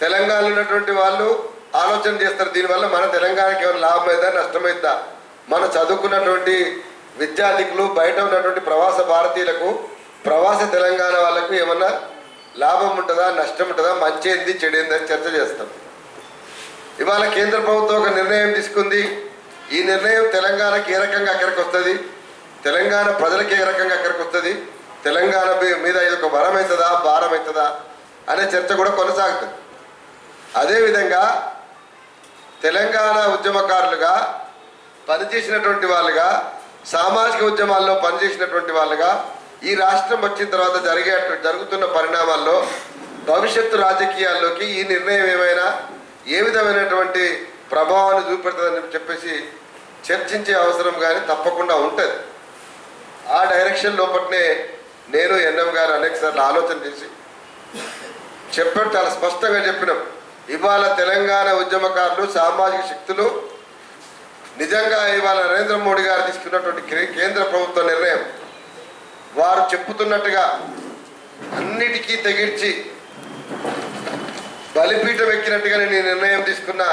తెలంగాణలో ఉన్నటువంటి వాళ్ళు ఆలోచన చేస్తారు దీనివల్ల మన తెలంగాణకి ఏమైనా లాభం లాభమైందా నష్టమైందా మన చదువుకున్నటువంటి విద్యార్థికులు బయట ఉన్నటువంటి ప్రవాస భారతీయులకు ప్రవాస తెలంగాణ వాళ్ళకు ఏమన్నా లాభం ఉంటుందా నష్టం ఉంటుందా మంచి ఏంది చెడు అని చర్చ చేస్తాం. ఇవాళ కేంద్ర ప్రభుత్వం ఒక నిర్ణయం తీసుకుంది. ఈ నిర్ణయం తెలంగాణకి ఏ రకంగా అక్కడికి వస్తుంది? తెలంగాణ ప్రజలకి ఏ రకంగా అక్కడికి వస్తుంది? తెలంగాణ మీద ఇది ఒక వరం అవుతుందా భారం అవుతుందా? అనే చర్చ కూడా కొనసాగుతుంది. అదేవిధంగా తెలంగాణ ఉద్యమకారులుగా పనిచేసినటువంటి వాళ్ళుగా సామాజిక ఉద్యమాల్లో పనిచేసినటువంటి వాళ్ళుగా ఈ రాష్ట్రం వచ్చిన తర్వాత జరిగే జరుగుతున్న పరిణామాల్లో భవిష్యత్తు రాజకీయాల్లోకి ఈ నిర్ణయం ఏమైనా ఏ విధమైనటువంటి ప్రభావాన్ని చూపెడుతుందని చెప్పేసి చర్చించే అవసరం కానీ తప్పకుండా ఉంటుంది. ఆ డైరెక్షన్ లోపట్నే నేను ఎన్ఎం గారు అనేకసార్లు ఆలోచన చేసి చెప్పాడు చాలా స్పష్టంగా చెప్పినాం. ఇవాళ తెలంగాణ ఉద్యమకారులు సామాజిక శక్తులు నిజంగా ఇవాళ నరేంద్ర మోడీ గారు తీసుకున్నటువంటి కేంద్ర ప్రభుత్వ నిర్ణయం వారు చెప్పుతున్నట్టుగా అన్నిటికీ తెగించి బలిపీఠం ఎక్కినట్టుగా నేను ఈ నిర్ణయం తీసుకున్నా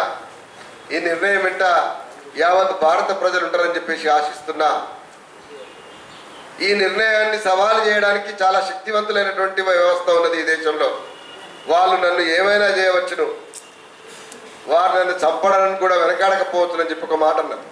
ఈ నిర్ణయం వెంట యావత్ భారత ప్రజలు ఉంటారని చెప్పేసి ఆశిస్తున్నా. ఈ నిర్ణయాన్ని సవాలు చేయడానికి చాలా శక్తివంతులైనటువంటి వ్యవస్థ ఉన్నది ఈ దేశంలో. వాళ్ళు నన్ను ఏమైనా చేయవచ్చును. వారు నన్ను చంపడానికి కూడా వెనకాడకపోవచ్చునని చెప్పి ఒక మాట అన్నారు.